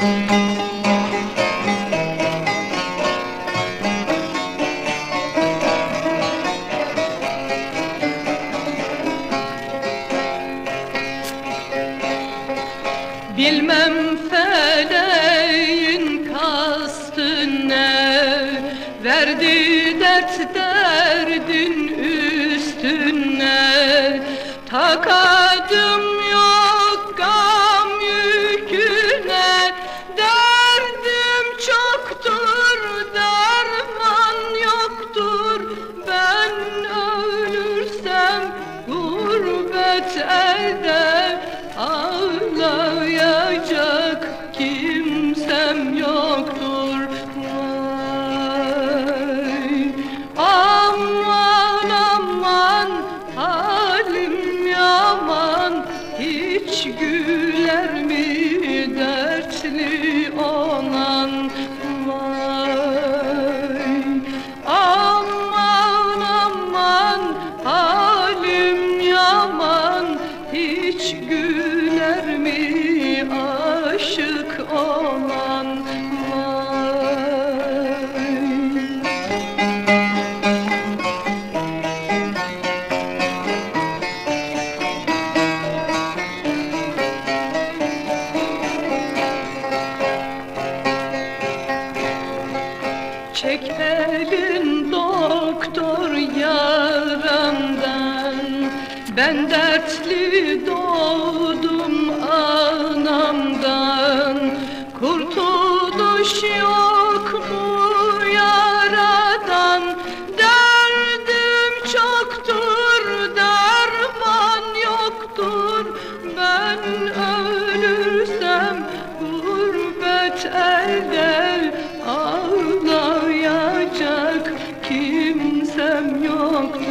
Bilmem feleğin kastı ne Verdi dert derdin üstüne. Takadım gurbet elde Ağlayacak kimsem yoktur. Vay! Aman aman halim yaman Hiç güler mi dertli olan Hiç güler mi? Aşık olan Çek elin Ben dertli doğdum anamdan. Kurtuluş yok mu yaradan? Derdim çoktur derman yoktur. Ben ölürsem gurbet elde Ağlayacak kimsem yoktur.